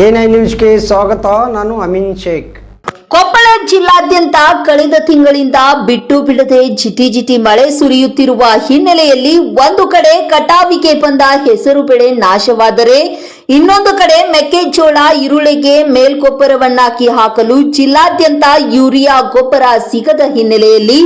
A ನ್ಯೂಸ್ಗೆ ಸ್ವಾಗತ, ನಾನು ಅಮೀನ್ ಶೇಖ್. ಕೊಪ್ಪಳ ಜಿಲ್ಲಾದ್ಯಂತ ಕಳೆದ ತಿಂಗಳಿಂದ ಬಿಟ್ಟು ಬಿಡದೆ ಜಿಟಿ ಜಿಟಿ ಮಳೆ ಸುರಿಯುತ್ತಿರುವ ಹಿನ್ನೆಲೆಯಲ್ಲಿ ಒಂದು ಕಡೆ ಕಟಾವಿಗೆ ಬಂದ ಹೆಸರು ಬೆಳೆ ನಾಶವಾದರೆ ಇನ್ನೊಂದು ಕಡೆ ಮೆಕ್ಕೆಜೋಳ, ಈರುಳ್ಳಿಗೆ ಮೇಲ್ಗೊಬ್ಬರವನ್ನಾಕಿ ಹಾಕಲು ಜಿಲ್ಲಾದ್ಯಂತ ಯೂರಿಯಾ ಗೊಬ್ಬರ ಸಿಗದ ಹಿನ್ನೆಲೆಯಲ್ಲಿ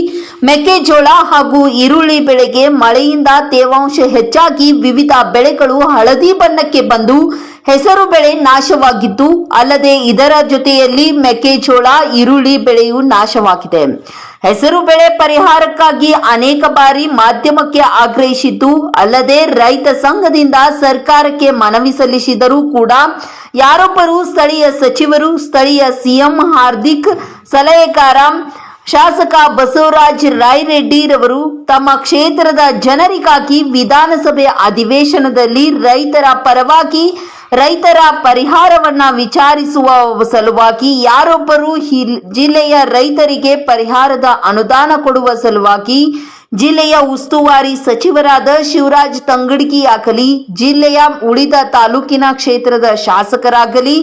ಮೆಕ್ಕೆಜೋಳ ಹಾಗೂ ಈರುಳ್ಳಿ ಬೆಳೆಗೆ ಮಳೆಯಿಂದ ತೇವಾಂಶ ಹೆಚ್ಚಾಗಿ ವಿವಿಧ ಬೆಳೆಗಳು ಹಳದಿ ಬಣ್ಣಕ್ಕೆ ಬಂದು ಹೆಸರು ಬೆಳೆ ನಾಶವಾಗಿದ್ದು ಅಲ್ಲದೆ ಇದರ ಜೊತೆಯಲ್ಲಿ ಮೆಕ್ಕೆಜೋಳ, ಈರುಳ್ಳಿ ಬೆಳೆಯೂ ನಾಶವಾಗಿದೆ. ಹೆಸರು ಬೆಳೆ ಪರಿಹಾರಕ್ಕಾಗಿ ಅನೇಕ ಬಾರಿ ಮಾಧ್ಯಮಕ್ಕೆ ಆಗ್ರಹಿಸಿದ್ದು, ಅಲ್ಲದೆ ರೈತ ಸಂಘದಿಂದ ಸರ್ಕಾರಕ್ಕೆ ಮನವಿ ಸಲ್ಲಿಸಿದರೂ ಕೂಡ ಯಾರೊಬ್ಬರು ಸ್ಥಳೀಯ ಸಚಿವರು, ಸ್ಥಳೀಯ ಸಿಎಂ ಹಾರ್ದಿಕ್ ಸಲಹೆಗಾರ ಶಾಸಕ ಬಸವರಾಜ್ ರಾಯರೆಡ್ಡಿರವರು ತಮ್ಮ ಕ್ಷೇತ್ರದ ಜನರಿಗಾಗಿ ವಿಧಾನಸಭೆ ಅಧಿವೇಶನದಲ್ಲಿ ರೈತರ ಪರವಾಗಿ ರೈತರ ಪರಿಹಾರವನ್ನ ವಿಚಾರಿಸುವ ಸಲುವಾಗಿ ಯಾರೊಬ್ಬರು ಜಿಲ್ಲೆಯ ರೈತರಿಗೆ ಪರಿಹಾರದ ಅನುದಾನ ಕೊಡುವ ಸಲುವಾಗಿ ಜಿಲ್ಲೆಯ ಉಸ್ತುವಾರಿ ಸಚಿವರಾದ ಶಿವರಾಜ್ ತಂಗಡಗಿಯಾಗಲಿ, ಜಿಲ್ಲೆಯ ಉಳಿದ ತಾಲೂಕಿನ ಕ್ಷೇತ್ರದ ಶಾಸಕರಾಗಲಿ,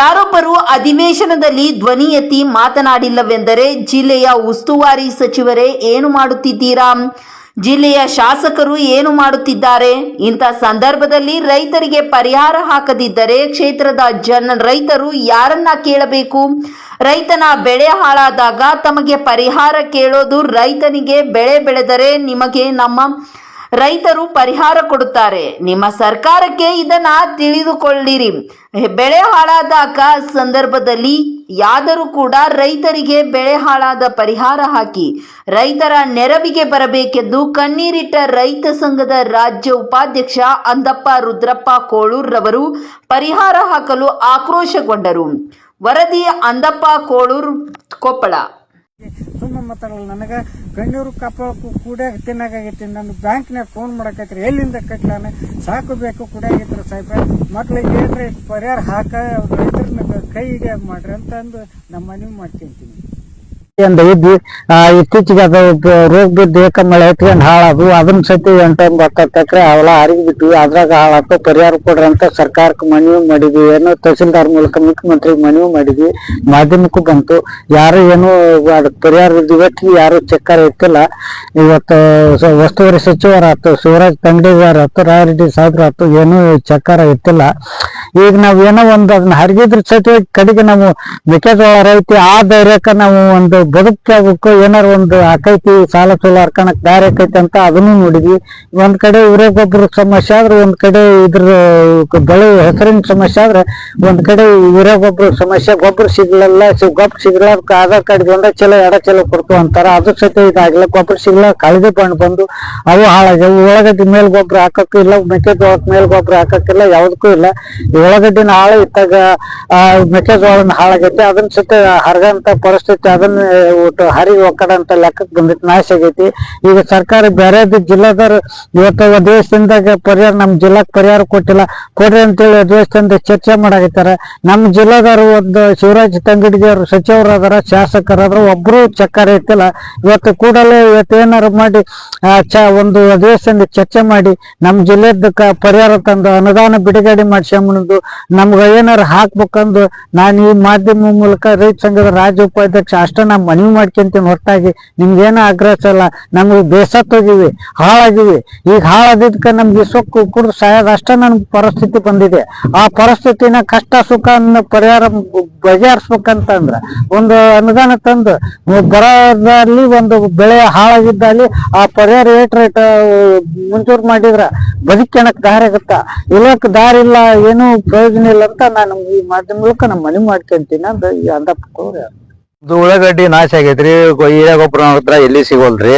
ಯಾರೊಬ್ಬರು ಅಧಿವೇಶನದಲ್ಲಿ ಧ್ವನಿ ಎತ್ತಿ ಮಾತನಾಡಿಲ್ಲವೆಂದರೆ ಜಿಲ್ಲೆಯ ಉಸ್ತುವಾರಿ ಸಚಿವರೇ ಏನು ಮಾಡುತ್ತಿದ್ದೀರಾ? ಜಿಲ್ಲೆಯ ಶಾಸಕರು ಏನು ಮಾಡುತ್ತಿದ್ದಾರೆ? ಇಂಥ ಸಂದರ್ಭದಲ್ಲಿ ರೈತರಿಗೆ ಪರಿಹಾರ ಹಾಕದಿದ್ದರೆ ಕ್ಷೇತ್ರದ ಜನ ರೈತರು ಯಾರನ್ನ ಕೇಳಬೇಕು? ರೈತನ ಬೆಳೆ ಹಾಳಾದಾಗ ತಮಗೆ ಪರಿಹಾರ ಕೇಳೋದು ರೈತನಿಗೆ ಬೆಳೆ ಬೆಳೆದರೆ ನಿಮಗೆ ನಮ್ಮ ರೈತರು ಪರಿಹಾರ ಕೊಡುತ್ತಾರೆ. ನಿಮ್ಮ ಸರ್ಕಾರಕ್ಕೆ ಇದನ್ನ ತಿಳಿದುಕೊಳ್ಳಿರಿ. ಬೆಳೆ ಹಾಳಾದಾಗ ಸಂದರ್ಭದಲ್ಲಿ ಯಾದರೂ ಕೂಡ ರೈತರಿಗೆ ಬೆಳೆ ಹಾಳಾದ ಪರಿಹಾರ ಹಾಕಿ, ರೈತರ ನೆರವಿಗೆ ಬರಬೇಕೆಂದು ಕಣ್ಣೀರಿಟ್ಟ ರೈತ ಸಂಘದ ರಾಜ್ಯ ಉಪಾಧ್ಯಕ್ಷ ಅಂದಪ್ಪ ರುದ್ರಪ್ಪ ಕೋಳೂರ್ರವರು ಪರಿಹಾರ ಹಾಕಲು ಆಕ್ರೋಶಗೊಂಡರು. ವರದಿ ಅಂದಪ್ಪ ಕೋಳೂರ್ ಕೊಪ್ಪಳ. ಸುಮ್ಮನೆ ಮಾತಾಡಲ್ಲ ನನಗೆ ಕಣ್ಣೂರು ಕಪ್ಪಳಕ್ಕೂ ಕೂಡ ತಿನ್ನಾಗೈತಿ ನಾನು ಬ್ಯಾಂಕ್ನಾಗ ಫೋನ್ ಮಾಡಕೈತ್ರಿ ಎಲ್ಲಿಂದ ಕಟ್ಲಾನೆ? ಸಾಕು ಬೇಕು ಕೂಡ ಆಗೈತ್ರಿ ಸಾಹೇಬ ಮಕ್ಳಿಗೆ ಹೇಳ್ರಿ ಪರಿಹಾರ ಹಾಕ ರೈತರನ್ನ ಕೈ ಹಿಡಿಯ ಮಾಡ್ರಿ ಅಂತಂದು ನಮ್ಮ ಮನವಿ ಮಾಡ್ಕೊಂತೀನಿ. ಅಂತ ಇದ್ವಿ ಇತ್ತೀಚೆಗೆ ಅದು ರೋಗ ಬಿದ್ದು ಏಕ ಮಳೆ ಹತ್ಕೊಂಡು ಹಾಳಾದು ಅದನ್ನ ಸತಿ ಎಂಟು ಟೈಮ್ ಎಕರೆ ಅವೆಲ್ಲ ಹರಿಗಿ ಬಿಟ್ವಿ. ಅದ್ರಾಗ ಹಾಳಾತು, ಪರಿಹಾರ ಕೊಡ್ರಿ ಅಂತ ಸರ್ಕಾರಕ್ಕೆ ಮನವಿ ಮಾಡಿದ್ವಿ. ಏನೋ ತಹಸೀಲ್ದಾರ್ ಮೂಲಕ ಮುಖ್ಯಮಂತ್ರಿಗೆ ಮನವಿ ಮಾಡಿದ್ವಿ. ಮಾಧ್ಯಮಕ್ಕೂ ಬಂತು. ಯಾರು ಏನು ಅದಕ್ಕೆ ಪರಿಹಾರ ಇವತ್ತಿಗೆ ಯಾರು ಚಕ್ಕರ ಇತ್ತಿಲ್ಲ ಇವತ್ತು ಉಸ್ತುವಾರಿ ಸಚಿವರಾತು ಶಿವರಾಜ್ ತಂಗಡಿಗಾರ ಆತು, ರಾಯರೆಡ್ಡಿ ಸಾಹೇಬ್ರ ಆತು, ಏನೂ ಚಕ್ಕರ ಇತ್ತಿಲ್ಲ ಈಗ ನಾವು ಏನೋ ಒಂದು ಅದನ್ನ ಹರಿಗಿದ್ರ ಸತಿ ಕಡೆಗೆ ನಾವು ಮೆಕ್ಕೆಜೋಳ ರೈತಿ ಆ ಧೈರ್ಯಕ್ಕೆ ನಾವು ಒಂದು ಬದುಕಬೇಕು ಏನಾರ ಒಂದು ಆಕೈತಿ, ಸಾಲ ಸೂಲ ಹರ್ಕಣಕ್ ದಾರಿ ಆಕೈತಿ ಅಂತ ಅದನ್ನು ನೋಡಿದ್ವಿ. ಒಂದ್ ಕಡೆ ಇವರೇ ಗೊಬ್ಬರ ಸಮಸ್ಯೆ ಆದ್ರೆ, ಒಂದ್ ಕಡೆ ಇದ್ರ ಬೆಳೆ ಹೆಸರಿನ ಸಮಸ್ಯೆ ಆದ್ರೆ, ಒಂದ್ ಕಡೆ ಇವರೇ ಗೊಬ್ಬರ ಸಮಸ್ಯೆ, ಗೊಬ್ಬರ ಸಿಗ್ಲಿಲ್ಲ ಗೊಬ್ಬರ ಸಿಗ್ಲ ಆಧಾರ್ ಕಾರ್ಡ್ ಬಂದ ಚಲೋ ಎಡ ಚಲೋ ಕೊಡ್ತು ಅಂತಾರ. ಅದ್ರ ಸತಿ ಇದಾಗಿಲ್ಲ ಗೊಬ್ಬರ ಸಿಗ್ಲ ಕಳದಿ ಬಣ್ಣ ಬಂದು, ಅವು ಹಾಳಾಗ್ಯಾವ. ಉಳ್ಳಾಗಡ್ಡಿ ಮೇಲ್ ಗೊಬ್ಬರ ಹಾಕಕ್ಕೂ ಇಲ್ಲ, ಮೆಕ್ಕೆಜೋಳಕ್ ಮೇಲ್ ಗೊಬ್ಬರ ಹಾಕಕ್ಕಿಲ್ಲ, ಯಾವ್ದಕ್ಕೂ ಇಲ್ಲ. ಉಳ್ಳಾಗಡ್ಡಿನ ಹಾಳು ಇತ್ತಾಗ ಮೆಕ್ಕೆಜೋಳನ ಹಾಳಾಗೈತಿ. ಅದನ್ನ ಸತಿ ಹರಗಂತ ಪರಿಸ್ಥಿತಿ ಅದನ್ನ ಒಟ್ಟು ಹರಿಗೆ ಒಕ್ಕಡಂತ ಲೆಕ್ಕಕ್ಕೆ ಬಂದಿತ್ತು, ನಾಶ ಆಗೈತಿ. ಈಗ ಸರ್ಕಾರ ಬೇರೆ ಜಿಲ್ಲಾದಾರ ಇವತ್ತು ಅಧಿವೇಶನದಾಗ ಪರಿಹಾರ ನಮ್ಮ ಜಿಲ್ಲಾಕ್ ಪರಿಹಾರ ಕೊಟ್ಟಿಲ್ಲ. ಕೊಡ್ರಿ ಅಂತೇಳಿ ಅಧಿವೇಶನದ ಚರ್ಚೆ ಮಾಡಾಕತ್ತಾರ ನಮ್ಮ ಜಿಲ್ಲಾದಾರು ಒಂದು ಶಿವರಾಜ್ ತಂಗಡಿಗೆ ಅವರು ಸಚಿವರಾದಾರ, ಶಾಸಕರಾದ್ರ, ಒಬ್ರು ಚಕ್ಕರ ಐತಿಲ್ಲ ಇವತ್ತು ಕೂಡಲೇ ಇವತ್ತು ಏನಾರು ಮಾಡಿ ಒಂದು ಅಧಿವೇಶನದ ಚರ್ಚೆ ಮಾಡಿ ನಮ್ಮ ಜಿಲ್ಲೆದ ಪರಿಹಾರ ತಂದು, ಅನುದಾನ ಬಿಡುಗಡೆ ಮಾಡಿಸ್ಕೊಂಬಂದು ನಮ್ಗ ಏನಾರು ಹಾಕ್ಬೇಕಂದು ನಾನು ಈ ಮಾಧ್ಯಮ ಮೂಲಕ ರೈತ ಸಂಘದ ರಾಜ್ಯ ಉಪಾಧ್ಯಕ್ಷ ಅಷ್ಟ ನಾ ಮನವಿ ಮಾಡ್ಕೊಂತೀನಿ ಹೊರತಾಗಿ. ನಿಮ್ಗೇನು ಆಗ್ರಹಿಸಲ್ಲ ನಮ್ಗೆ ಬೇಸತ್ತೋಗಿವಿ, ಹಾಳಾಗಿವಿ. ಈಗ ಹಾಳಾದಿದ್ಕ ನಮ್ಗೆ ಸೊಕ್ಕು ಕುಡಿದು ಸಾಯೋದಷ್ಟೇ ನನ್ಗೆ ಪರಿಸ್ಥಿತಿ ಬಂದಿದೆ. ಆ ಪರಿಸ್ಥಿತಿನ ಕಷ್ಟ, ಸುಖ ಅನ್ನೋ ಪರಿಹಾರ ಬಗೆಹರಿಸ್ಬೇಕಂತಂದ್ರ ಒಂದು ಅನುದಾನ ತಂದು ಬರೋದಲ್ಲಿ ಒಂದು ಬೆಳೆ ಹಾಳಾಗಿದ್ದಲ್ಲಿ ಆ ಪರಿಹಾರ ಏಟ್ ರೇಟ್ ಮುಂಚೂರು ಮಾಡಿದ್ರ ಬದುಕಣಕ್ ದಾರಿ ಆಗುತ್ತ. ಇಲ್ಲಕ್ಕೆ ದಾರಿ ಇಲ್ಲ, ಏನು ಪ್ರಯೋಜನ ಇಲ್ಲ ಅಂತ ನಾನು ಈ ಮಾಧ್ಯಮ ಮೂಲಕ ನಮ್ಮ ಮನವಿ ಮಾಡ್ಕೊಂತೀನಿ ಅಂತ ಈ ಅಂದಪ್ಪ. ಇದು ಉಳ್ಳಾಗಡ್ಡಿ ನಾಶ ಆಗೈತ್ರಿ. ಹೀರೆ ಗೊಬ್ಬರ ಹತ್ರ ಎಲ್ಲಿ ಸಿಗೋಲ್ರಿ?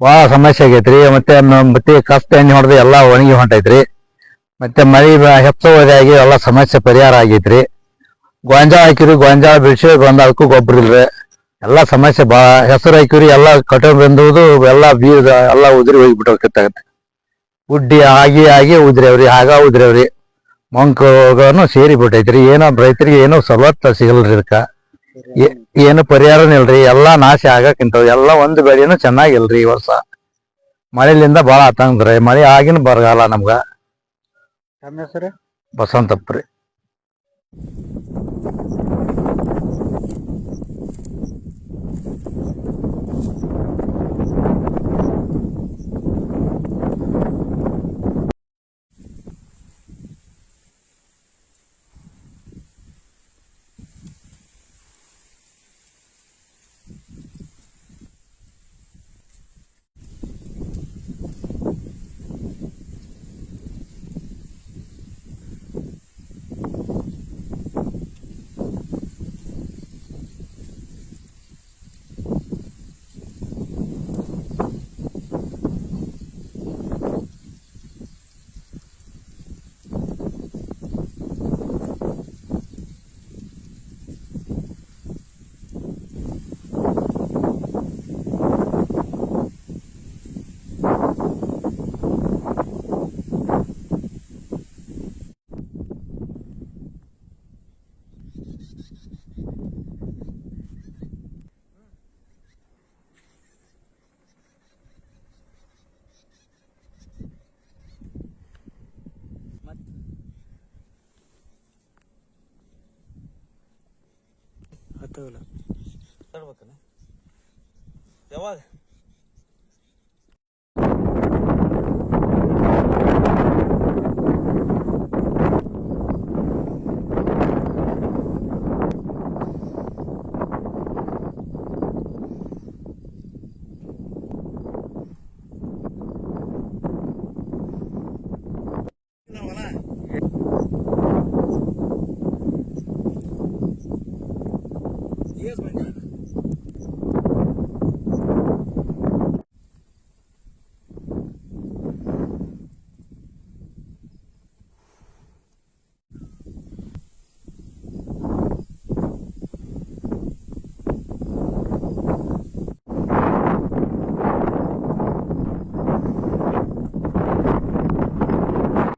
ಬಹಳ ಸಮಸ್ಯೆ ಆಗೈತ್ರಿ. ಮತ್ತೆ ಮತ್ತೆ ಕಷ್ಟ ಎಣ್ಣೆ ಹೊಡೆದು ಎಲ್ಲಾ ಒಣಗಿ ಹೊಂಟೈತ್ರಿ. ಮತ್ತೆ ಮಳಿ ಹೆಚ್ಚುವುದಾಗಿ ಎಲ್ಲ ಸಮಸ್ಯೆ ಪರಿಹಾರ ಆಗೈತ್ರಿ. ಗೋಂಜಾಳ ಹಾಕಿರಿ ಗೋಂಜಾಳ ಬಿಡಿಸಿ ಗೊಂಜಾಳಕ್ಕೂ ಗೊಬ್ಬರ ಇಲ್ರಿ. ಎಲ್ಲಾ ಸಮಸ್ಯೆ ಬಹಳ ಹೆಸರು ಹಾಕಿರಿ ಎಲ್ಲಾ ಕಟೋ ಬಂದುದು, ಎಲ್ಲಾ ಬೀಜ ಎಲ್ಲಾ ಉದುರಿ ಹೋಗಿಬಿಟ್ಟೋಗತ್ತೆ. ಉಡ್ಡಿ ಆಗಿ ಆಗಿ ಉದ್ರೇವ್ರಿ ಆಗ ಉದ್ರೇವ್ರಿ ಮಂಕನು ಸೇರಿ ಬಿಟ್ಟೈತ್ರಿ ಏನೋ ರೈತರಿಗೆ ಏನೋ ಸವಲತ್ತ ಸಿಗಲ್ರಿ ಇದಕ್ಕ. ಏನು ಪರಿಹಾರನೇ ಇಲ್ರಿ ಎಲ್ಲಾ ನಾಶ ಆಗಕ್ಕಿಂತ ಎಲ್ಲಾ ಒಂದ್ ಬೆಳೆನು ಚೆನ್ನಾಗಿಲ್ರಿ ಈ ವರ್ಷ. ಮಳೆಲಿಂದ ಬಾಳ ಆತಂದ್ರಿ ಮಳೆ ಆಗಿನ ಬರಗಾಲ ನಮ್ಗ. ತಮ್ಮ ಹೆಸರು? ಬಸವಂತಪ್ಪ ರೀ. ಹತ್ತವಲ್ಲ ತಡ್ಬೇಕನ ಯಾವಾಗ